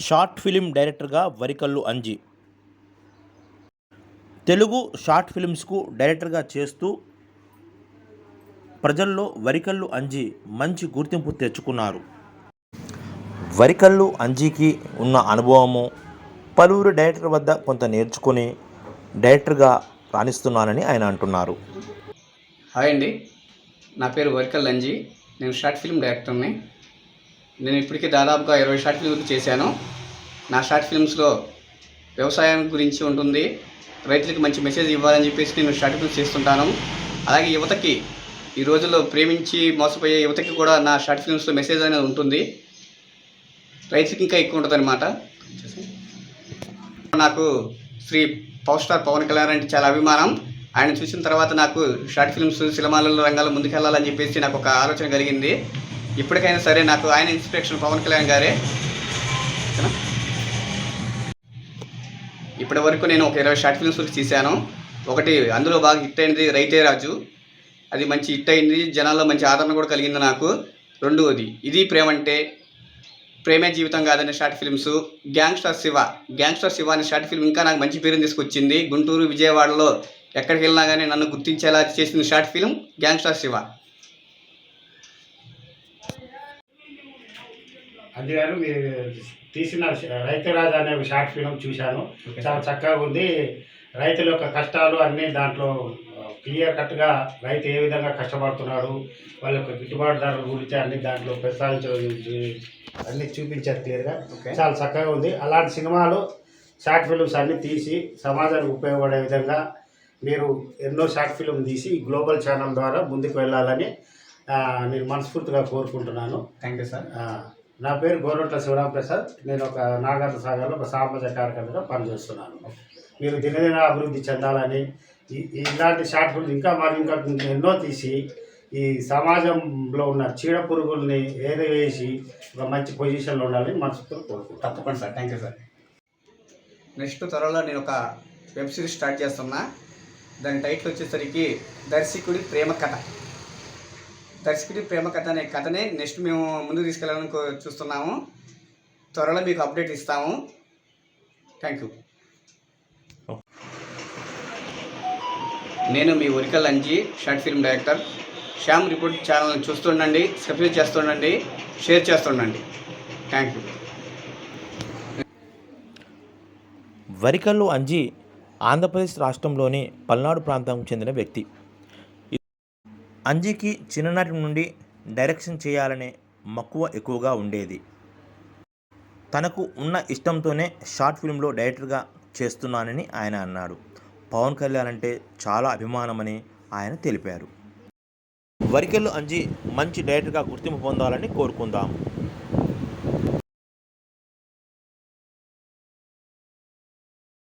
Short film డైరెక్టర్గా Varikallu Anji. Telugu short ఫిలిమ్స్కు డైరెక్టర్గా చేస్తూ ప్రజల్లో వరికల్లు అంజి మంచి గుర్తింపు తెచ్చుకున్నారు. వరికల్లు అంజీకి ఉన్న అనుభవము పలువురు డైరెక్టర్ వద్ద కొంత నేర్చుకుని డైరెక్టర్గా రాణిస్తున్నానని ఆయన అంటున్నారు. హాయ్ అండి. నా పేరు వరికల్ అంజీ. నేను షార్ట్ ఫిల్మ్ డైరెక్టర్ని. నేను ఇప్పటికే దాదాపుగా ఇరవై షార్ట్ ఫిల్మ్స్ చేశాను. నా షార్ట్ ఫిల్మ్స్లో వ్యవసాయం గురించి ఉంటుంది. రైతులకు మంచి మెసేజ్ ఇవ్వాలని చెప్పేసి నేను షార్ట్ ఫిల్మ్స్ చేస్తుంటాను. అలాగే యువతకి ఈ రోజుల్లో ప్రేమించి మోసపోయే యువతకి కూడా నా షార్ట్ ఫిల్మ్స్లో మెసేజ్ అనేది ఉంటుంది. రైతులకి ఇంకా ఎక్కువ ఉంటుంది అనమాట నాకు శ్రీ పవర్ స్టార్ పవన్ కళ్యాణ్ అంటే చాలా అభిమానం. ఆయన చూసిన తర్వాత నాకు షార్ట్ ఫిల్మ్స్ సినిమాలలో రంగాల్లో ముందుకెళ్ళాలని చెప్పేసి నాకు ఒక ఆలోచన కలిగింది. ఇప్పటికైనా సరే నాకు ఆయన ఇన్స్పిరేషన్ పవన్ కళ్యాణ్ గారే. ఇప్పటి వరకు నేను ఒక ఇరవై షార్ట్ ఫిల్మ్స్ వరకు తీశాను. ఒకటి అందులో బాగా హిట్ అయింది రైతే రాజు. అది మంచి హిట్ అయింది. జనాల్లో మంచి ఆదరణ కూడా కలిగింది నాకు. రెండవది ఇది ప్రేమంటే ప్రేమే జీవితం కాదనే short films. Gangster Shiva gangster Shiva అనే షార్ట్ ఫిల్మ్ ఇంకా నాకు మంచి పేరుని తీసుకొచ్చింది. గుంటూరు విజయవాడలో ఎక్కడికి వెళ్ళినా కానీ నన్ను గుర్తించేలా చేసిన షార్ట్ ఫిల్మ్ గ్యాంగ్స్టర్ శివ. అది గారు మీరు తీసిన రైతురాజు అనే ఒక షార్ట్ ఫిలిం చూశాను. చాలా చక్కగా ఉంది. రైతుల యొక్క కష్టాలు అన్నీ దాంట్లో క్లియర్ కట్గా రైతు ఏ విధంగా కష్టపడుతున్నాడు వాళ్ళ యొక్క గిట్టుబాటు ధరల గురించి అన్ని దాంట్లో ప్రస్తావించి అన్ని చూపించారు క్లియర్గా చాలా చక్కగా ఉంది. అలాంటి సినిమాలు షార్ట్ ఫిల్మ్స్ అన్ని తీసి సమాజానికి ఉపయోగపడే విధంగా మీరు ఎన్నో షార్ట్ ఫిల్మ్ తీసి గ్లోబల్ ఛానల్ ద్వారా ముందుకు వెళ్ళాలని నేను మనస్ఫూర్తిగా కోరుకుంటున్నాను. థ్యాంక్ యూ సార్ నా పేరు గోరట్ల శివరామ్ ప్రసాద్ నేను ఒక నాగార్జున సాగర్లో ఒక సామాజిక కార్యకర్తగా పనిచేస్తున్నాను. మీరు దినదిన అభివృద్ధి చెందాలని ఇలాంటి షార్ట్ ఫిల్మ్స్ ఇంకా మరి ఇంకా ఎన్నో తీసి ఈ సమాజంలో ఉన్న చీడ పురుగుల్ని ఏరివేసి ఒక మంచి పొజిషన్లో ఉండాలని మనసుతో కోరుకుంటాను తప్పకుండా sir. Thank you sir. Next త్వరలో నేను ఒక వెబ్ సిరీస్ స్టార్ట్ చేస్తున్నా. దాని టైటిల్ వచ్చేసరికి దర్శకుడి ప్రేమ కథ. దర్శకుడి ప్రేమ కథ అనే కథనే నెక్స్ట్ మేము ముందుకు తీసుకెళ్ళాలని చూస్తున్నాము. త్వరలో మీకు అప్డేట్ ఇస్తాము. Thank you. నేను మీ ఉరికల్ Anji short film director. Shyam report ఛానల్ని చూస్తుండండి సబ్స్క్రైబ్ చేస్తుండండి share చేస్తుండండి. Thank you. వరికల్లు Anji Andhra Pradesh రాష్ట్రంలోని పల్నాడు ప్రాంతానికి చెందిన వ్యక్తి. అంజీకి చిన్ననాటి నుండి డైరెక్షన్ చేయాలనే మక్కువ ఎక్కువగా ఉండేది. తనకు ఉన్న ఇష్టంతోనే షార్ట్ ఫిల్మ్లో డైరెక్టర్గా చేస్తున్నానని ఆయన అన్నాడు. పవన్ కళ్యాణ్ అంటే చాలా అభిమానమని ఆయన తెలిపారు. వరికెల్లు అంజి మంచి డైరెక్టర్గా గుర్తింపు పొందాలని కోరుకుందాం.